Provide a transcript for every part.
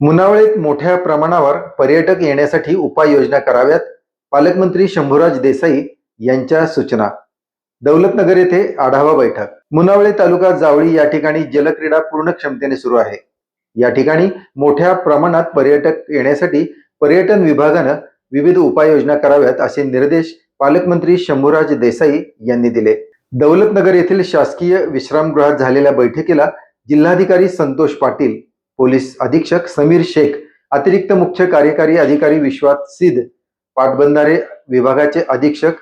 मुनावळीत मोठ्या प्रमाणावर पर्यटक येण्यासाठी उपाययोजना कराव्यात पालकमंत्री शंभूराज देसाई यांच्या सूचना. दौलतनगर येथे आढावा बैठक. मुनावळे तालुका जावळी या ठिकाणी जलक्रीडा पूर्ण क्षमतेने सुरू आहे. या ठिकाणी मोठ्या प्रमाणात पर्यटक येण्यासाठी पर्यटन विभागानं विविध उपाययोजना कराव्यात असे निर्देश पालकमंत्री शंभूराज देसाई यांनी दिले. दौलतनगर येथील शासकीय विश्रामगृहात झालेल्या बैठकीला जिल्हाधिकारी संतोष पाटील पोलीस अधीक्षक समीर शेख अतिरिक्त मुख्य कार्यकारी अधिकारी विश्वास सिद्ध पाटबंधारे विभागाचे अधीक्षक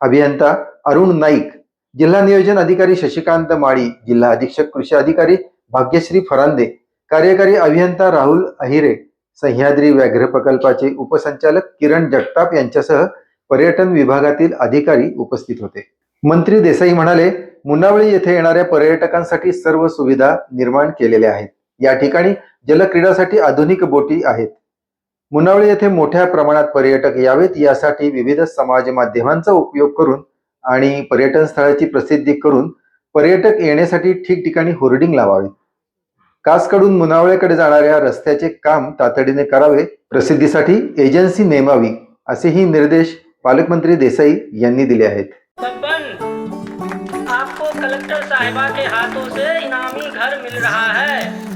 अभियंता अरुण नाईक जिल्हा नियोजन अधिकारी शशिकांत माळी जिल्हा अधीक्षक कृषी अधिकारी भाग्यश्री फरांदे कार्यकारी अभियंता राहुल अहिरे सह्याद्री व्याघ्र प्रकल्पाचे उपसंचालक किरण जगताप यांच्यासह पर्यटन विभागातील अधिकारी उपस्थित होते. मंत्री देसाई म्हणाले मुनावळी येथे येणाऱ्या पर्यटकांसाठी सर्व सुविधा निर्माण केलेल्या आहेत. या ठिकाणी जलक्रीडासाठी आधुनिक बोटी आहेत. मुनावळी येथे मोठ्या प्रमाणात पर्यटक यावेत यासाठी विविध समाज माध्यमांचा उपयोग करून आणि पर्यटन स्थळाची प्रसिद्धी करून पर्यटक येण्यासाठी ठिकठिकाणी होर्डिंग लावावे. कासकडून मुनावळ्याकडे जाणाऱ्या रस्त्याचे काम तातडीने करावे प्रसिद्धीसाठी एजन्सी नेमावी असेही निर्देश पालकमंत्री देसाई यांनी दिले आहेत. आपको कलेक्टर साहिबा के हाथों से इनामी घर मिल रहा है।